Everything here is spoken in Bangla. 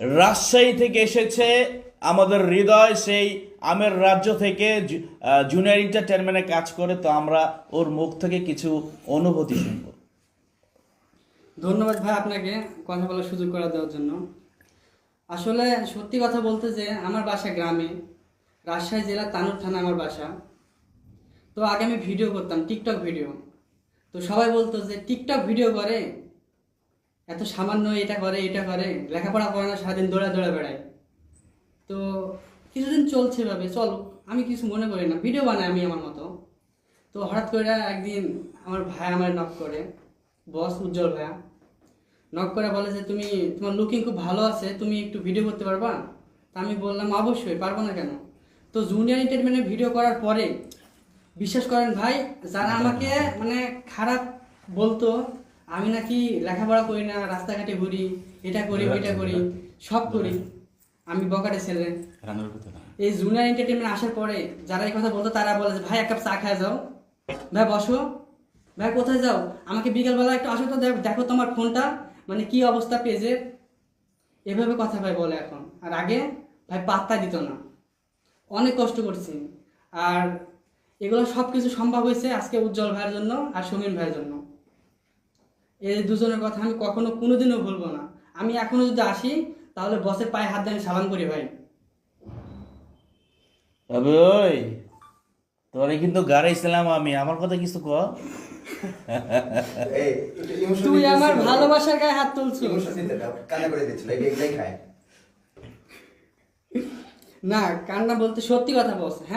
রাজশাহী থেকে এসেছে আমাদের হৃদয়, সেই আমের রাজ্য থেকে জুনিয়র এন্টারটেনমেন্টে কাজ করে। তো আমরা ওর মুখ থেকে কিছু অনুভূতি শুনব। ধন্যবাদ ভাই আপনাকে কথা বলার সুযোগ করে দেওয়ার জন্য। আসলে সত্যি কথা বলতে যে, আমার বাসা গ্রামে, রাজশাহী জেলার তানুর থানা আমার বাসা। তো আগে আমি ভিডিও করতাম, টিকটক ভিডিও। তো সবাই বলতো যে, টিকটক ভিডিও করে এত সামান্য এটা করে এটা করে, লেখাপড়া করে না, সারাদিন দৌড়া দৌড়া বেড়ায়। তো কিছুদিন চলছে ভাবে, চল, আমি কিছু মনে করি না ভিডিও বানাই আমি আমার মতো। তো হঠাৎ করে একদিন আমার ভাই আমার নক করে বস উজ্জ্বল ভাইয়া। নক করে বলে যে, তুমি, তোমার লুকিং খুব ভালো আছে, তুমি একটু ভিডিও করতে পারবা? তা আমি বললাম, অবশ্যই, পারব না কেন? তো জুনিয়র এন্টারটেনমেন্টে ভিডিও করার পরে, বিশ্বাস করেন ভাই, যারা আমাকে মানে খারাপ বলতো আমি নাকি লেখাপড়া করি না রাস্তাঘাটে ঘুরি এটা করি ওইটা করি সব করি। আমি বকাটে ছেলে। এই জুনিয়র এন্টারটেনমেন্ট আসার পরে যারা এই কথা বলতো তারা বলে যে ভাই এক কাপ চা খায় যাও। ভাই বসো। ভাই কোথায় যাও? আমাকে বিকেলবেলা একটু আসো তো দেখ- তোমার ফোনটা মানে কি অবস্থা পেজের এভাবে কথা ভাই বলে এখন। আর আগে ভাই পাত্তা দিত না। অনেক কষ্ট করছি। আর এগুলো সব কিছু সম্ভব হয়েছে আজকে উজ্জ্বল ভাইয়ের জন্য আর সমীর ভাইয়ের জন্য। এই দুজনের কথা আমি কখনো কোনোদিনও ভুলবো না। আমি এখনও যদি আসি তাহলে বসের পায়ে হাত দিয়ে আমি সালাম করি ভাই। তবে ওই তোরে কিন্তু গাড়ি গাড়াইছিলাম আমি আমার কথা কিছু ক তুই আমার ভালোবাসার গায়ে হাত তুলছো Emotion দিতে দাও, কান্না করে এগুলাই খায়। না কান্না বলতে সত্যি কথা বলছে। হ্যাঁ।